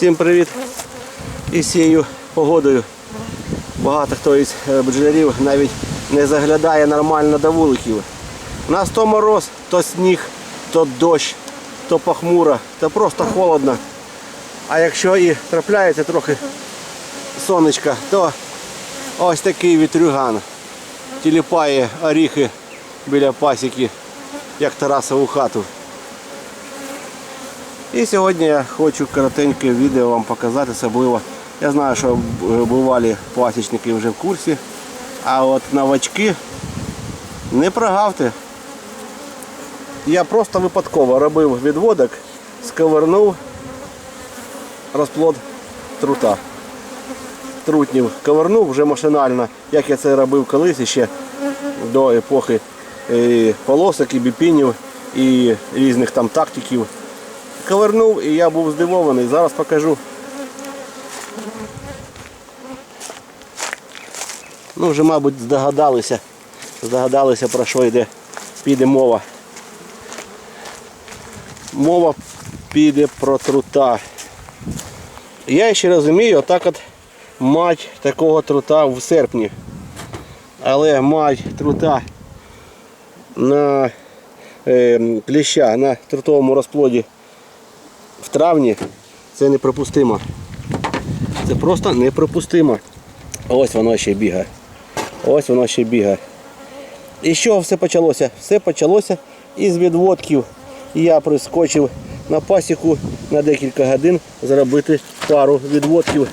Всім привіт! І цією погодою багато хто із е, бджолярів навіть не заглядає нормально до вуликів. У нас то мороз, то сніг, то дощ, то похмуро, то просто холодно. А якщо і трапляється трохи сонечка, то ось такий вітрюган. Тіліпає оріхи біля пасіки, як Тарасову хату. І сьогодні я хочу коротеньке відео вам показати, особливо. Я знаю, що бувалі пасічники вже в курсі. А от новачки не прогавте. Я просто випадково робив відводок, сковернув розплод трута. Трутнів ковернув вже машинально, як я це робив колись ще до епохи е, полосок і біпінів і різних там тактиків. Ковернув і я був здивований. Зараз покажу. Ну, вже, мабуть, здогадалися. Здогадалися про що йде, піде мова. Мова піде про трута. Я ще розумію, отак от мать такого трута в серпні. Але мать трута на е, кліща на трутовому розплоді в травні це неприпустимо. Це просто неприпустимо. Ось воно ще бігає. Ось воно ще бігає. І з чого все почалося? Все почалося із відводків. Я прискочив на пасіку на декілька годин зробити пару відводків.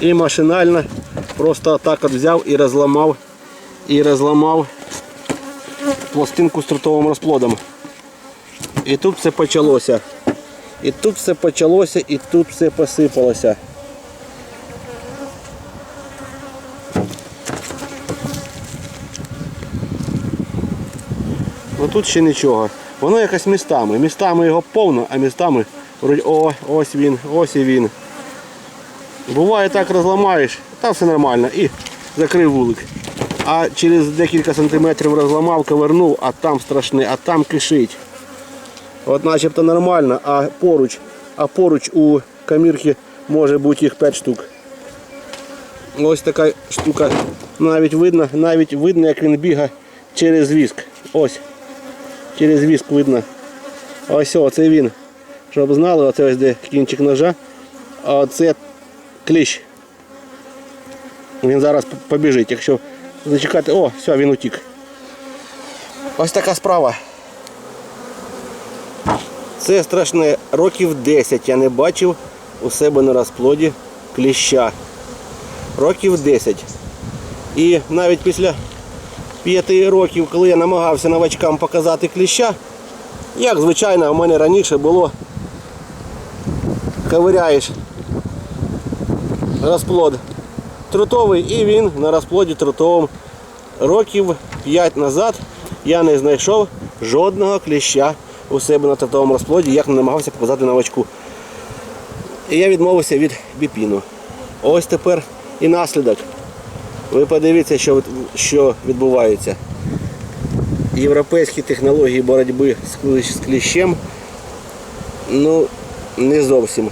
І машинально просто так от взяв і розламав і розламав пластинку з трутовим розплодом. І тут все почалося. І тут все почалося, і тут все посипалося. Ну тут ще нічого. Воно якось містами. Містами його повно, а містами о, ось він, ось і він. Буває так розламаєш, та все нормально і закрив вулик. А через декілька сантиметрів розламав, ковернув, а там страшне, а там кишить. От начебто нормально, а поруч, а поруч у камірки може бути їх 5 штук. Ось така штука. Навіть видно, навіть видно, як він бігає через віск. Ось. Через віск видно. Ось о, це він. Щоб знали, оце ось де кінчик ножа. А оце кліщ. Він зараз побіжить. Якщо зачекати, о, все, він утік. Ось така справа. Це страшне. Років 10 я не бачив у себе на розплоді кліща. Років 10. І навіть після 5 років, коли я намагався новачкам показати кліща, як звичайно у мене раніше було, ковиряєш розплод трутовий і він на розплоді трутовому. Років 5 назад я не знайшов жодного кліща у себе на трутовому розплоді, як не намагався показати новачку. І я відмовився від біпіну. Ось тепер і наслідок. Ви подивіться, що, що відбувається. Європейські технології боротьби з кліщем ну, не зовсім.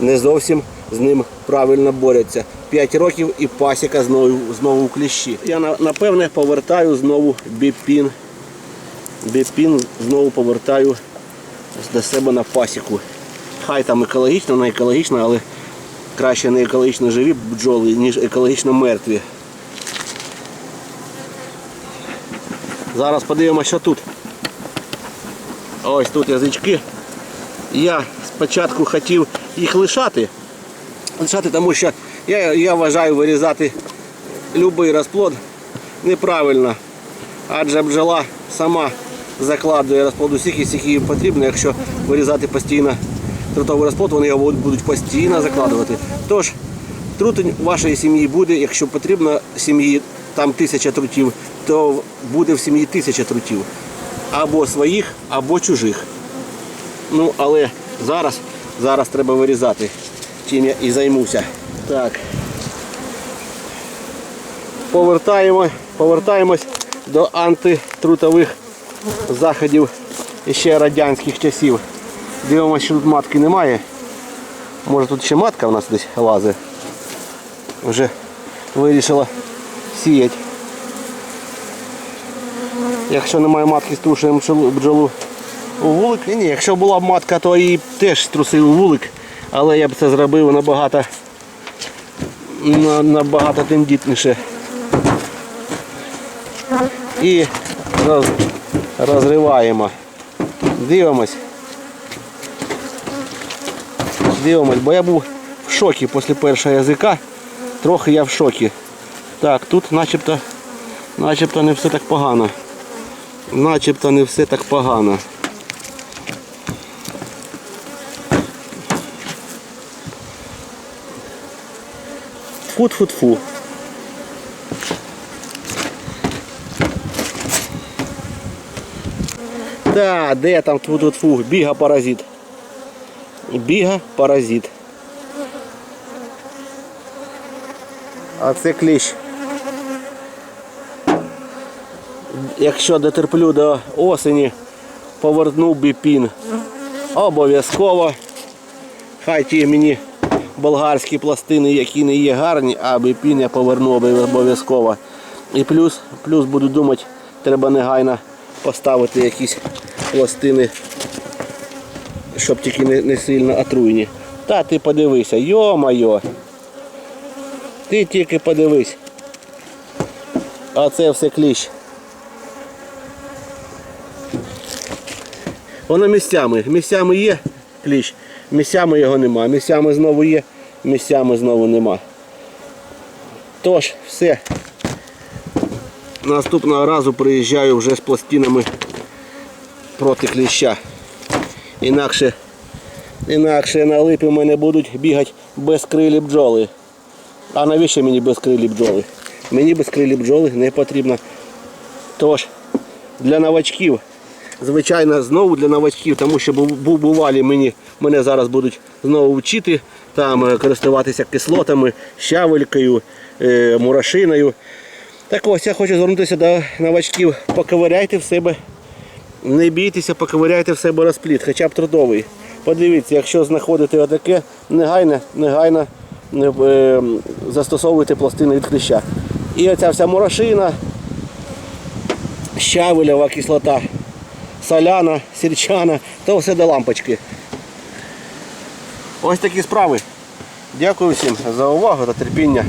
Не зовсім з ним правильно борються. 5 років і пасіка знову, знову в кліщі. Я напевне повертаю знову біпін. Біпін знову повертаю до себе на пасіку. Хай там екологічно, не екологічно, але краще не екологічно живі бджоли, ніж екологічно мертві. Зараз подивимося, що тут. Ось тут язички. Я спочатку хотів їх лишати. Лишати, тому що я, я вважаю вирізати будь-який розплод неправильно. Адже бджола сама закладує розплоду стільки, скільки їй потрібно, якщо вирізати постійно трутовий розплод, вони його будуть- постійно закладувати. Тож, трутень у вашої сім'ї буде, якщо потрібно сім'ї там тисяча трутів, то буде в сім'ї тисяча трутів. Або своїх, або чужих. Ну, але зараз, зараз треба вирізати, чим я і займуся. Так. Повертаємо, повертаємось до антитрутових заходів ще радянських часів. Дивимося, що тут матки немає. Може тут ще матка в нас десь лазить. Вже вирішила сіяти. Якщо немає матки, струшуємо бджолу, у вулик. І ні, якщо була б матка, то її теж струсив у вулик, але я б це зробив набагато, набагато тендітніше. І розриваємо. Дивимось. Дивимось, бо я був в шокі після першого язика. Трохи я в шокі. Так, тут начебто, начебто не все так погано. Начебто не все так погано. Фу-фу-фу. Да, де там тьфу тут фу біга паразит. Біга паразит. А це кліщ. Якщо дотерплю до осені, повернув би пін. Обов'язково. Хай ті мені болгарські пластини, які не є гарні, а біпін я поверну обов'язково. І плюс, плюс буду думати, треба негайно поставити якісь пластини, щоб тільки не, не сильно отруйні. Та ти подивися, йо-майо. Ти тільки подивись. А це все кліщ. Воно місцями. Місцями є кліщ, місцями його нема. Місцями знову є, місцями знову нема. Тож, все. Наступного разу приїжджаю вже з пластинами проти кліща. Інакше, інакше на липі в мене будуть бігати безкрилі бджоли. А навіщо мені безкрилі бджоли? Мені безкрилі бджоли не потрібно. Тож, для новачків, звичайно, знову для новачків, тому що бу- бу- бувалі мені, мене зараз будуть знову вчити там е, користуватися кислотами, щавелькою, е, мурашиною. Так ось я хочу звернутися до новачків. Поковиряйте в себе, не бійтеся, поковиряйте в себе розпліт, хоча б трудовий. Подивіться, якщо знаходите отаке, негайно, негайно е, застосовуйте пластини від кліща. І оця вся мурашина, щавелева кислота, соляна, сірчана, то все до лампочки. Ось такі справи. Дякую всім за увагу та терпіння.